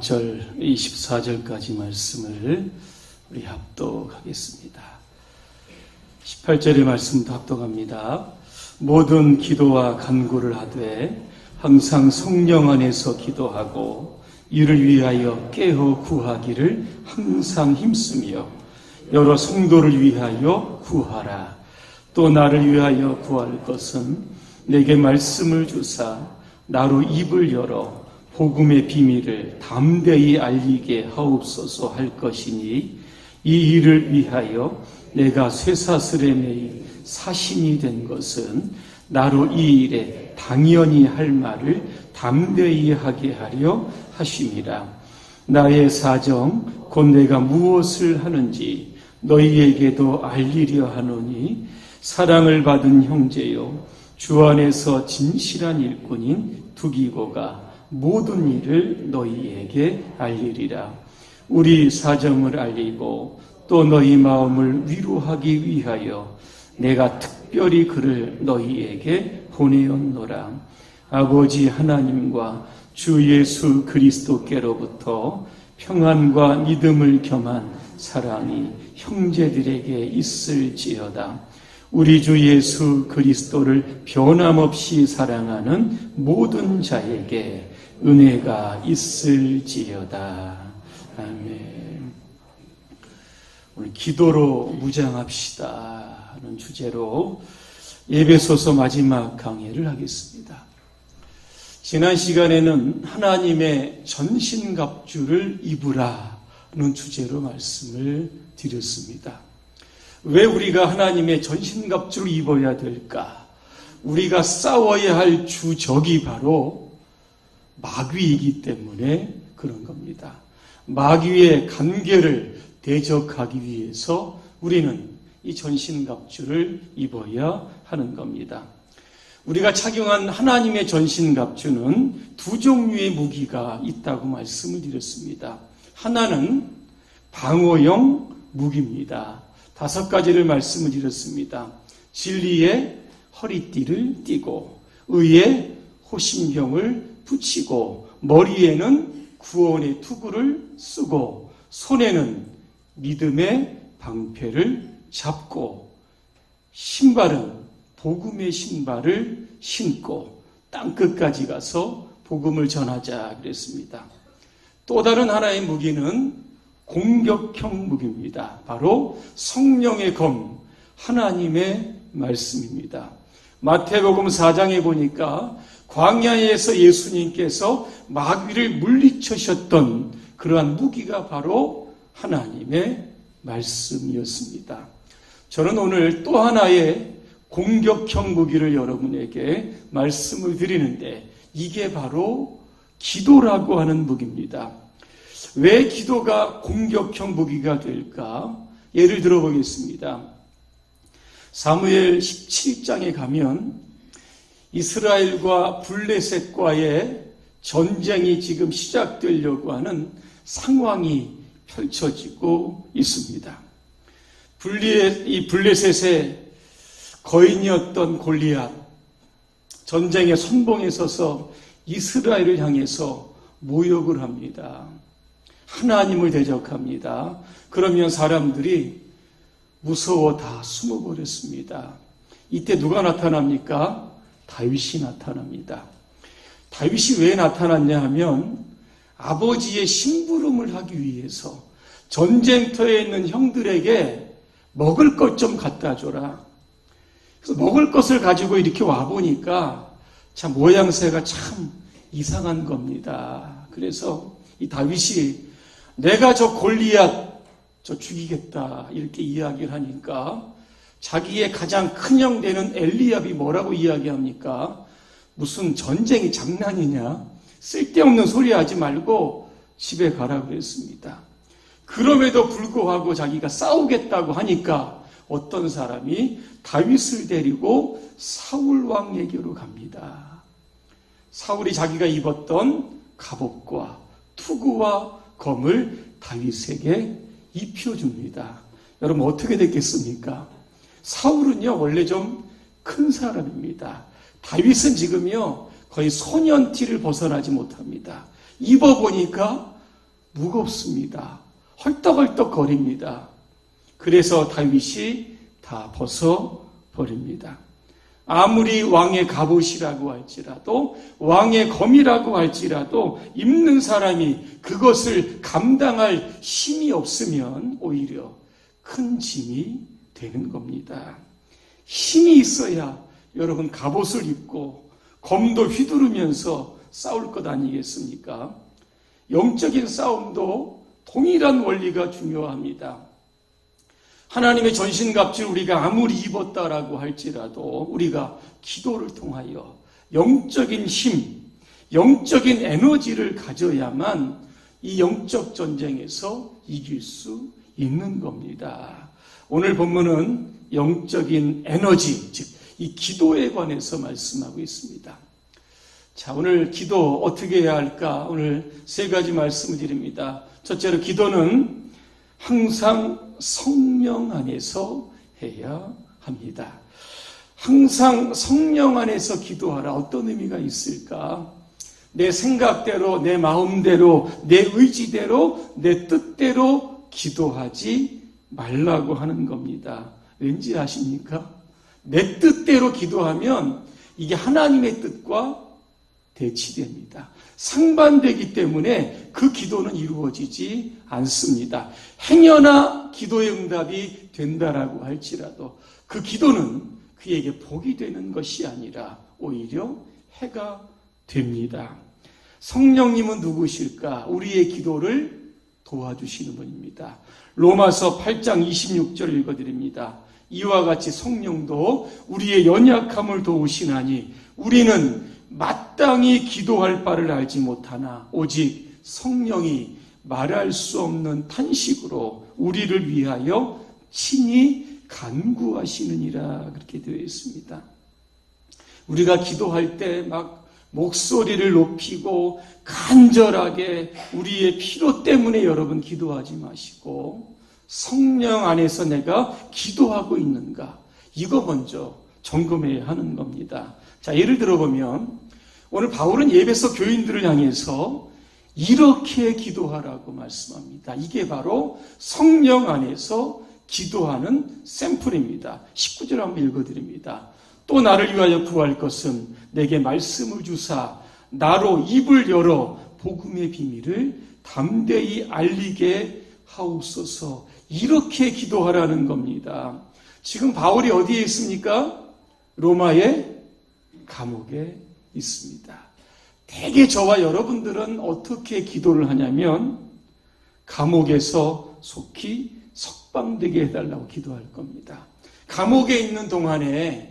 마지막절 24절까지 말씀을 우리 합독하겠습니다. 18절의 말씀도 합독합니다. 모든 기도와 간구를 하되 항상 성령 안에서 기도하고 이를 위하여 깨어 구하기를 항상 힘쓰며 여러 성도를 위하여 구하라. 또 나를 위하여 구할 것은 내게 말씀을 주사 나로 입을 열어 복음의 비밀을 담대히 알리게 하옵소서 할 것이니 이 일을 위하여 내가 쇠사슬에 매인 사신이 된 것은 나로 이 일에 당연히 할 말을 담대히 하게 하려 하심이라. 나의 사정 곧 내가 무엇을 하는지 너희에게도 알리려 하노니 사랑을 받은 형제요 주 안에서 진실한 일꾼인 두기고가 모든 일을 너희에게 알리리라. 우리 사정을 알리고 또 너희 마음을 위로하기 위하여 내가 특별히 그를 너희에게 보내었노라. 아버지 하나님과 주 예수 그리스도께로부터 평안과 믿음을 겸한 사랑이 형제들에게 있을지어다. 우리 주 예수 그리스도를 변함없이 사랑하는 모든 자에게 은혜가 있을지어다. 아멘. 오늘 기도로 무장합시다 하는 주제로 예배소서 마지막 강의를 하겠습니다. 지난 시간에는 하나님의 전신갑주를 입으라는 주제로 말씀을 드렸습니다. 왜 우리가 하나님의 전신갑주를 입어야 될까? 우리가 싸워야 할 주적이 바로 마귀이기 때문에 그런 겁니다. 마귀의 관계를 대적하기 위해서 우리는 이 전신갑주를 입어야 하는 겁니다. 우리가 착용한 하나님의 전신갑주는 두 종류의 무기가 있다고 말씀을 드렸습니다. 하나는 방어용 무기입니다. 다섯 가지를 말씀을 드렸습니다. 진리의 허리띠를 띠고, 의의 호신경을 붙이고, 머리에는 구원의 투구를 쓰고, 손에는 믿음의 방패를 잡고, 신발은 복음의 신발을 신고, 땅 끝까지 가서 복음을 전하자 그랬습니다. 또 다른 하나의 무기는 공격형 무기입니다. 바로 성령의 검, 하나님의 말씀입니다. 마태복음 4장에 보니까 광야에서 예수님께서 마귀를 물리쳐셨던 그러한 무기가 바로 하나님의 말씀이었습니다. 저는 오늘 또 하나의 공격형 무기를 여러분에게 말씀을 드리는데 이게 바로 기도라고 하는 무기입니다. 왜 기도가 공격형 무기가 될까? 예를 들어 보겠습니다. 사무엘 17장에 가면 이스라엘과 블레셋과의 전쟁이 지금 시작되려고 하는 상황이 펼쳐지고 있습니다. 블레, 이 블레셋의 거인이었던 골리앗, 전쟁의 선봉에 서서 이스라엘을 향해서 모욕을 합니다. 하나님을 대적합니다. 그러면 사람들이 무서워 다 숨어버렸습니다. 이때 누가 나타납니까? 다윗이 나타납니다. 다윗이 왜 나타났냐 하면 아버지의 심부름을 하기 위해서 전쟁터에 있는 형들에게 먹을 것 좀 갖다 줘라. 그래서 먹을 것을 가지고 이렇게 와보니까 참 모양새가 참 이상한 겁니다. 그래서 이 다윗이 내가 저 골리앗 저 죽이겠다 이렇게 이야기를 하니까 자기의 가장 큰 형 되는 엘리압이 뭐라고 이야기합니까? 무슨 전쟁이 장난이냐? 쓸데없는 소리 하지 말고 집에 가라고 그랬습니다. 그럼에도 불구하고 자기가 싸우겠다고 하니까 어떤 사람이 다윗을 데리고 사울 왕에게로 갑니다. 사울이 자기가 입었던 갑옷과 투구와 검을 다윗에게 입혀줍니다. 여러분 어떻게 됐겠습니까? 사울은요 원래 좀 큰 사람입니다. 다윗은 지금요 거의 소년티를 벗어나지 못합니다. 입어보니까 무겁습니다. 헐떡헐떡 거립니다. 그래서 다윗이 다 벗어 버립니다. 아무리 왕의 갑옷이라고 할지라도 왕의 검이라고 할지라도 입는 사람이 그것을 감당할 힘이 없으면 오히려 큰 짐이 되는 겁니다. 힘이 있어야 여러분 갑옷을 입고 검도 휘두르면서 싸울 것 아니겠습니까? 영적인 싸움도 동일한 원리가 중요합니다. 하나님의 전신갑주를 우리가 아무리 입었다라고 할지라도 우리가 기도를 통하여 영적인 힘, 영적인 에너지를 가져야만 이 영적 전쟁에서 이길 수 있는 겁니다. 오늘 본문은 영적인 에너지, 즉, 이 기도에 관해서 말씀하고 있습니다. 자, 오늘 기도 어떻게 해야 할까? 오늘 세 가지 말씀을 드립니다. 첫째로 기도는 항상 성령 안에서 해야 합니다. 항상 성령 안에서 기도하라. 어떤 의미가 있을까? 내 생각대로, 내 마음대로, 내 의지대로, 내 뜻대로 기도하지 말라고 하는 겁니다. 왠지 아십니까? 내 뜻대로 기도하면 이게 하나님의 뜻과 대치됩니다. 상반되기 때문에 그 기도는 이루어지지 않습니다. 행여나 기도의 응답이 된다라고 할지라도 그 기도는 그에게 복이 되는 것이 아니라 오히려 해가 됩니다. 성령님은 누구실까? 우리의 기도를 도와주시는 분입니다. 로마서 8장 26절 읽어드립니다. 이와 같이 성령도 우리의 연약함을 도우시나니 우리는 마땅히 기도할 바를 알지 못하나 오직 성령이 말할 수 없는 탄식으로 우리를 위하여 친히 간구하시느니라 그렇게 되어 있습니다. 우리가 기도할 때 막 목소리를 높이고 간절하게 우리의 필요 때문에 여러분 기도하지 마시고 성령 안에서 내가 기도하고 있는가 이거 먼저 점검해야 하는 겁니다. 자, 예를 들어 보면 오늘 바울은 예배서 교인들을 향해서 이렇게 기도하라고 말씀합니다. 이게 바로 성령 안에서 기도하는 샘플입니다. 19절 한번 읽어드립니다. 또 나를 위하여 구할 것은 내게 말씀을 주사 나로 입을 열어 복음의 비밀을 담대히 알리게 하옵소서 이렇게 기도하라는 겁니다. 지금 바울이 어디에 있습니까? 로마의 감옥에 있습니다. 대개 저와 여러분들은 어떻게 기도를 하냐면 감옥에서 속히 석방되게 해달라고 기도할 겁니다. 감옥에 있는 동안에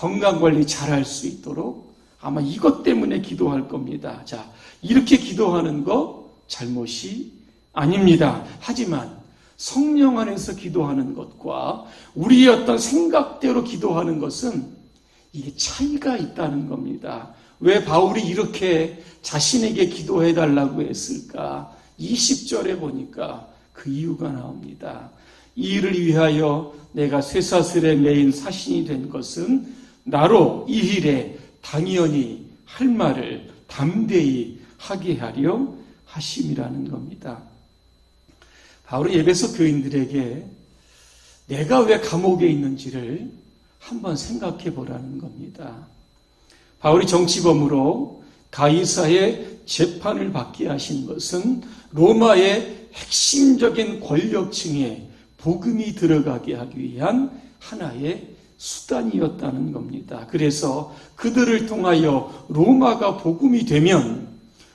건강관리 잘 할 수 있도록 아마 이것 때문에 기도할 겁니다. 자, 이렇게 기도하는 거 잘못이 아닙니다. 하지만 성령 안에서 기도하는 것과 우리의 어떤 생각대로 기도하는 것은 이게 차이가 있다는 겁니다. 왜 바울이 이렇게 자신에게 기도해 달라고 했을까? 20절에 보니까 그 이유가 나옵니다. 이 일을 위하여 내가 쇠사슬에 매인 사신이 된 것은 나로 이 일에 당연히 할 말을 담대히 하게 하려 하심이라는 겁니다. 바울은 예배소 교인들에게 내가 왜 감옥에 있는지를 한번 생각해 보라는 겁니다. 바울이 정치범으로 가이사의 재판을 받게 하신 것은 로마의 핵심적인 권력층에 복음이 들어가게 하기 위한 하나의 수단이었다는 겁니다. 그래서 그들을 통하여 로마가 복음이 되면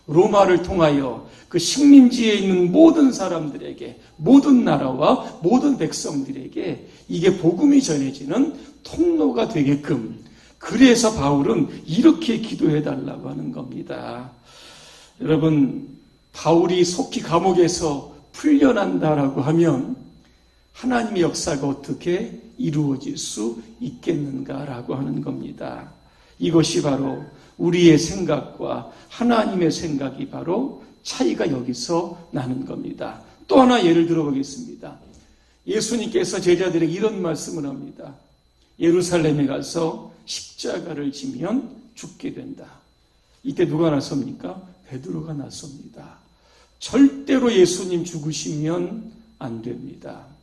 로마를 통하여 그 식민지에 있는 모든 사람들에게 모든 나라와 모든 백성들에게 이게 복음이 전해지는 통로가 되게끔 그래서 바울은 이렇게 기도해 달라고 하는 겁니다. 여러분 바울이 속히 감옥에서 풀려난다라고 하면 하나님의 역사가 어떻게 이루어질 수 있겠는가라고 하는 겁니다. 이것이 바로 우리의 생각과 하나님의 생각이 바로 차이가 여기서 나는 겁니다. 또 하나 예를 들어 보겠습니다. 예수님께서 제자들에게 이런 말씀을 합니다. 예루살렘에 가서 십자가를 지면 죽게 된다. 이때 누가 나섭니까? 베드로가 나섭니다. 절대로 예수님 죽으시면 안 됩니다.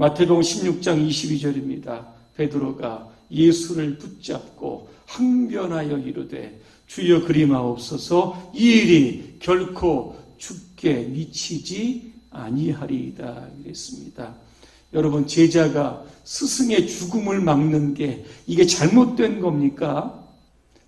마태복음 16장 22절입니다. 베드로가 예수를 붙잡고 항변하여 이르되 주여 그리마옵소서 이 일이 결코 죽게 미치지 아니하리이다 그랬습니다. 여러분 제자가 스승의 죽음을 막는 게 이게 잘못된 겁니까?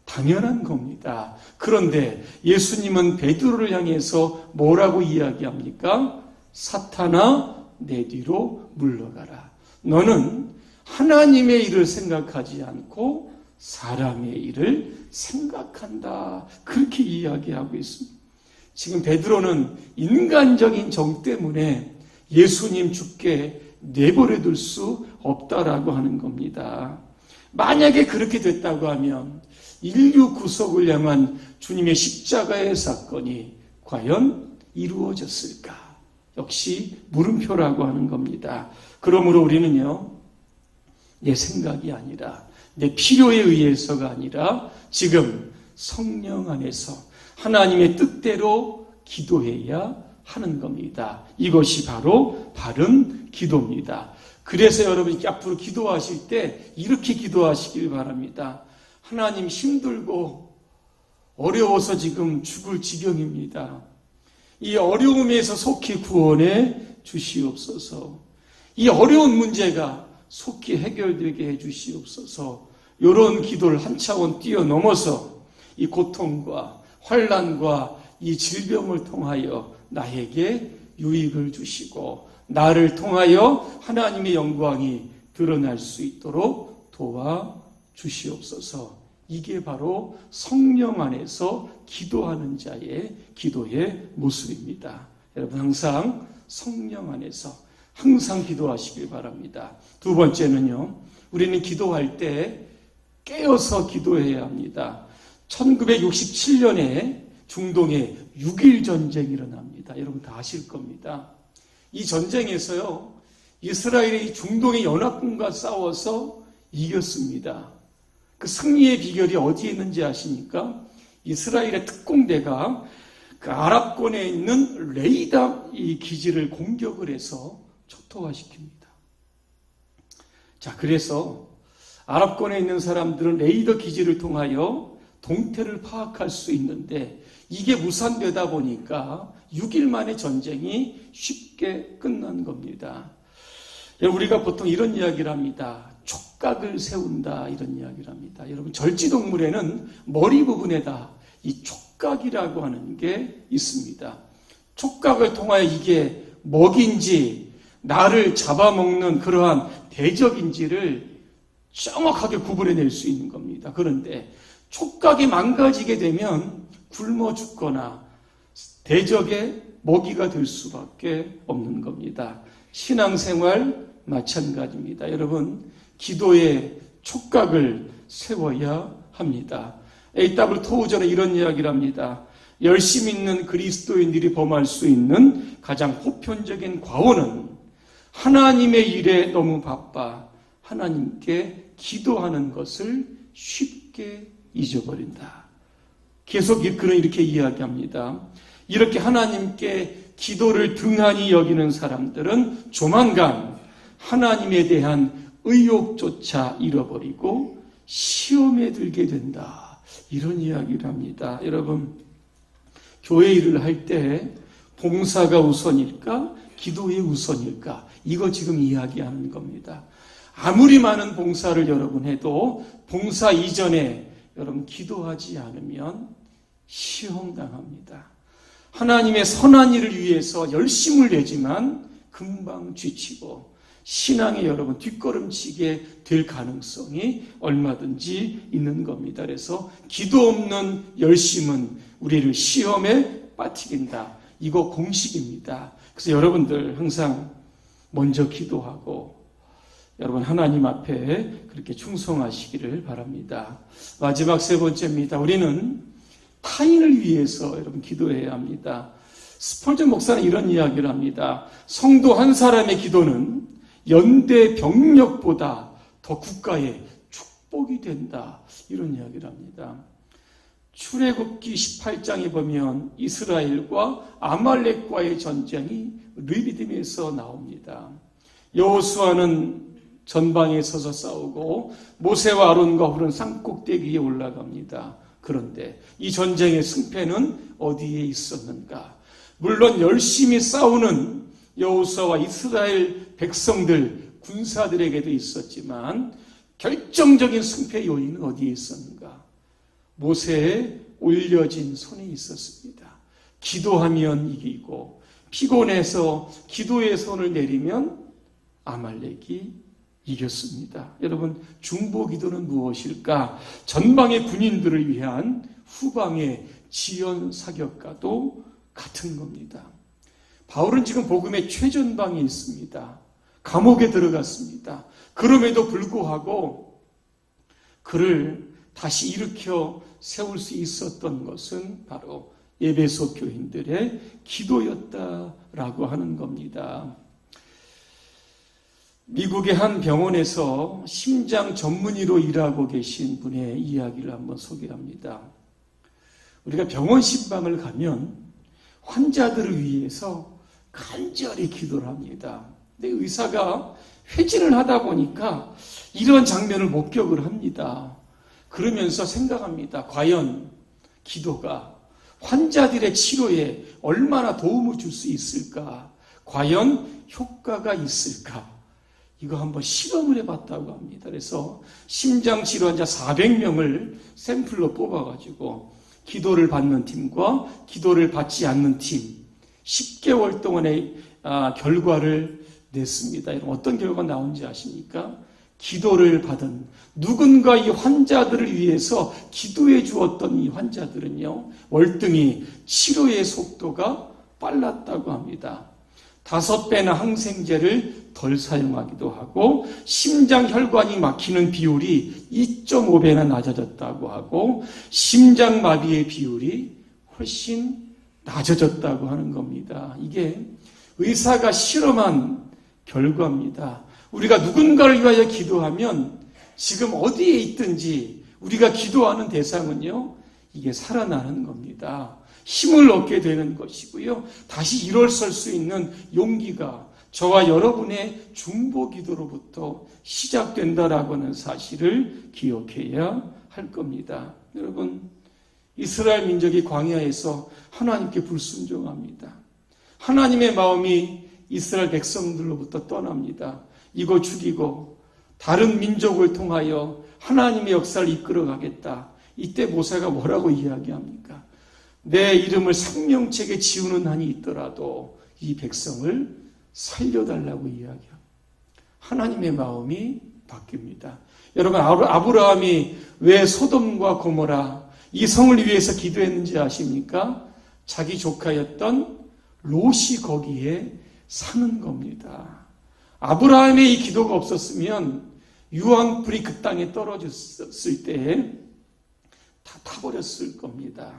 당연한 겁니다. 그런데 예수님은 베드로를 향해서 뭐라고 이야기합니까? 사탄아 내 뒤로 물러가라. 너는 하나님의 일을 생각하지 않고 사람의 일을 생각한다. 그렇게 이야기하고 있습니다. 지금 베드로는 인간적인 정 때문에 예수님 죽게 내버려 둘 수 없다라고 하는 겁니다. 만약에 그렇게 됐다고 하면 인류 구속을 향한 주님의 십자가의 사건이 과연 이루어졌을까? 역시 물음표라고 하는 겁니다. 그러므로 우리는요, 내 생각이 아니라, 내 필요에 의해서가 아니라, 지금 성령 안에서 하나님의 뜻대로 기도해야 하는 겁니다. 이것이 바로 바른 기도입니다. 그래서 여러분이 앞으로 기도하실 때 이렇게 기도하시길 바랍니다. 하나님 힘들고 어려워서 지금 죽을 지경입니다. 이 어려움에서 속히 구원해 주시옵소서. 이 어려운 문제가 속히 해결되게 해 주시옵소서. 이런 기도를 한 차원 뛰어넘어서 이 고통과 환란과 이 질병을 통하여 나에게 유익을 주시고 나를 통하여 하나님의 영광이 드러날 수 있도록 도와 주시옵소서. 이게 바로 성령 안에서 기도하는 자의 기도의 모습입니다. 여러분 항상 성령 안에서 항상 기도하시길 바랍니다. 두 번째는요. 우리는 기도할 때 깨어서 기도해야 합니다. 1967년에 중동에 6일 전쟁이 일어납니다. 여러분 다 아실 겁니다. 이 전쟁에서요. 이스라엘이 중동의 연합군과 싸워서 이겼습니다. 그 승리의 비결이 어디에 있는지 아십니까? 이스라엘의 특공대가 그 아랍권에 있는 레이다 이 기지를 공격을 해서 초토화시킵니다. 자, 그래서 아랍권에 있는 사람들은 레이더 기지를 통하여 동태를 파악할 수 있는데 이게 무산되다 보니까 6일 만에 전쟁이 쉽게 끝난 겁니다. 우리가 보통 이런 이야기를 합니다. 촉각을 세운다 이런 이야기를 합니다. 여러분 절지동물에는 머리 부분에다 이 촉각이라고 하는 게 있습니다. 촉각을 통하여 이게 먹인지 나를 잡아먹는 그러한 대적인지를 정확하게 구분해낼 수 있는 겁니다. 그런데 촉각이 망가지게 되면 굶어 죽거나 대적의 먹이가 될 수밖에 없는 겁니다. 신앙생활 마찬가지입니다. 여러분, 기도의 촉각을 세워야 합니다. A.W. 토우저는 이런 이야기를 합니다. 열심 있는 그리스도인들이 범할 수 있는 가장 보편적인 과오는 하나님의 일에 너무 바빠 하나님께 기도하는 것을 쉽게 잊어버린다. 계속 그런 이렇게 이야기합니다. 이렇게 하나님께 기도를 등한히 여기는 사람들은 조만간 하나님에 대한 의욕조차 잃어버리고 시험에 들게 된다. 이런 이야기를 합니다. 여러분, 교회 일을 할 때 봉사가 우선일까? 기도의 우선일까? 이거 지금 이야기하는 겁니다. 아무리 많은 봉사를 여러분 해도 봉사 이전에 여러분 기도하지 않으면 시험당합니다. 하나님의 선한 일을 위해서 열심을 내지만 금방 지치고 신앙이 여러분 뒷걸음치게 될 가능성이 얼마든지 있는 겁니다. 그래서 기도 없는 열심은 우리를 시험에 빠뜨린다. 이거 공식입니다. 그래서 여러분들 항상 먼저 기도하고 여러분 하나님 앞에 그렇게 충성하시기를 바랍니다. 마지막 세 번째입니다. 우리는 타인을 위해서 여러분 기도해야 합니다. 스펄전 목사는 이런 이야기를 합니다. 성도 한 사람의 기도는 연대 병력보다 더 국가의 축복이 된다. 이런 이야기를 합니다. 출애굽기 18장에 보면 이스라엘과 아말렉과의 전쟁이 르비딤에서 나옵니다. 여호수아는 전방에 서서 싸우고 모세와 아론과 훌은 산꼭대기에 올라갑니다. 그런데 이 전쟁의 승패는 어디에 있었는가? 물론 열심히 싸우는 여호수아와 이스라엘 백성들 군사들에게도 있었지만 결정적인 승패 요인은 어디에 있었는가? 모세의 올려진 손에 있었습니다. 기도하면 이기고 피곤해서 기도의 손을 내리면 아말렉이 이겼습니다. 여러분 중보 기도는 무엇일까? 전방의 군인들을 위한 후방의 지연 사격과도 같은 겁니다. 바울은 지금 복음의 최전방에 있습니다. 감옥에 들어갔습니다. 그럼에도 불구하고 그를 다시 일으켜 세울 수 있었던 것은 바로 예배소 교인들의 기도였다라고 하는 겁니다. 미국의 한 병원에서 심장 전문의로 일하고 계신 분의 이야기를 한번 소개합니다. 우리가 병원 신방을 가면 환자들을 위해서 간절히 기도를 합니다. 근데 의사가 회진을 하다 보니까 이런 장면을 목격을 합니다. 그러면서 생각합니다. 과연 기도가 환자들의 치료에 얼마나 도움을 줄 수 있을까? 과연 효과가 있을까? 이거 한번 실험을 해봤다고 합니다. 그래서 심장 질환자 400명을 샘플로 뽑아가지고 기도를 받는 팀과 기도를 받지 않는 팀 10개월 동안의 아, 결과를 냈습니다. 어떤 결과가 나온지 아십니까? 기도를 받은 누군가 이 환자들을 위해서 기도해 주었던 이 환자들은요, 월등히 치료의 속도가 빨랐다고 합니다. 다섯 배나 항생제를 덜 사용하기도 하고 심장 혈관이 막히는 비율이 2.5배나 낮아졌다고 하고 심장 마비의 비율이 훨씬 낮아졌다고 하는 겁니다. 이게 의사가 실험한 결과입니다. 우리가 누군가를 위하여 기도하면 지금 어디에 있든지 우리가 기도하는 대상은요, 이게 살아나는 겁니다. 힘을 얻게 되는 것이고요. 다시 일어설 수 있는 용기가 저와 여러분의 중보 기도로부터 시작된다라고 하는 사실을 기억해야 할 겁니다. 여러분, 이스라엘 민족이 광야에서 하나님께 불순종합니다. 하나님의 마음이 이스라엘 백성들로부터 떠납니다. 이거 죽이고 다른 민족을 통하여 하나님의 역사를 이끌어 가겠다. 이때 모세가 뭐라고 이야기합니까? 내 이름을 생명책에 지우는 한이 있더라도 이 백성을 살려달라고 이야기합니다. 하나님의 마음이 바뀝니다. 여러분 아브라함이 왜 소돔과 고모라 이 성을 위해서 기도했는지 아십니까? 자기 조카였던 롯이 거기에 사는 겁니다. 아브라함의 이 기도가 없었으면 유황불이 그 땅에 떨어졌을 때다 타버렸을 겁니다.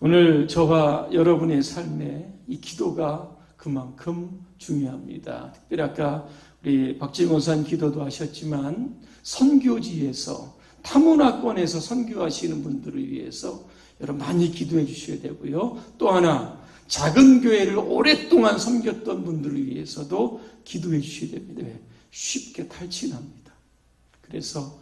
오늘 저와 여러분의 삶에 이 기도가 그만큼 중요합니다. 특별히 아까 우리 박진호산 기도도 하셨지만 선교지에서 타문화권에서 선교하시는 분들을 위해서 여러분 많이 기도해 주셔야 되고요. 또 하나 작은 교회를 오랫동안 섬겼던 분들을 위해서도 기도해 주셔야 됩니다. 쉽게 탈진합니다. 그래서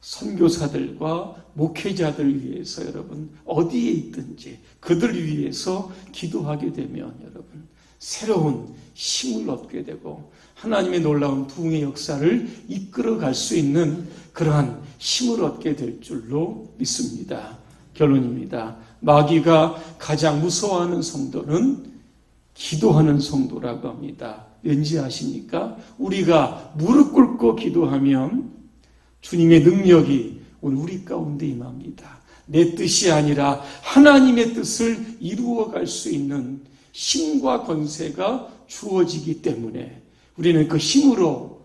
선교사들과 목회자들 위해서 여러분 어디에 있든지 그들 위해서 기도하게 되면 여러분 새로운 힘을 얻게 되고 하나님의 놀라운 부흥의 역사를 이끌어 갈 수 있는 그러한 힘을 얻게 될 줄로 믿습니다. 결론입니다. 마귀가 가장 무서워하는 성도는 기도하는 성도라고 합니다. 왠지 아십니까? 우리가 무릎 꿇고 기도하면 주님의 능력이 오늘 우리 가운데 임합니다. 내 뜻이 아니라 하나님의 뜻을 이루어 갈 수 있는 힘과 권세가 주어지기 때문에 우리는 그 힘으로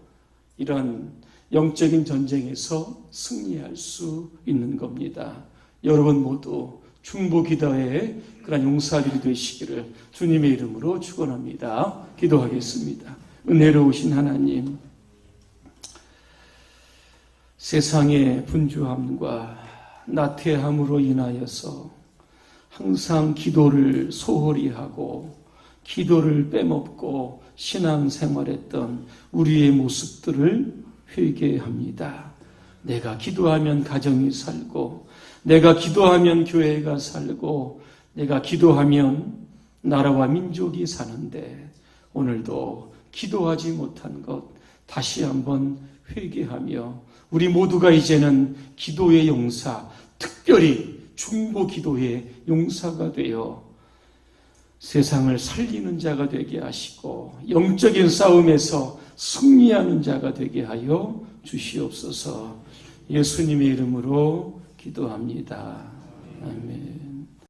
이런 영적인 전쟁에서 승리할 수 있는 겁니다. 여러분 모두 중보 기도의 그런 용사들이 되시기를 주님의 이름으로 축원합니다. 기도하겠습니다. 은혜로우신 하나님 세상의 분주함과 나태함으로 인하여서 항상 기도를 소홀히 하고 기도를 빼먹고 신앙생활했던 우리의 모습들을 회개합니다. 내가 기도하면 가정이 살고 내가 기도하면 교회가 살고 내가 기도하면 나라와 민족이 사는데 오늘도 기도하지 못한 것 다시 한번 회개하며 우리 모두가 이제는 기도의 용사, 특별히 중보 기도의 용사가 되어 세상을 살리는 자가 되게 하시고 영적인 싸움에서 승리하는 자가 되게 하여 주시옵소서 예수님의 이름으로 기도합니다. 아멘.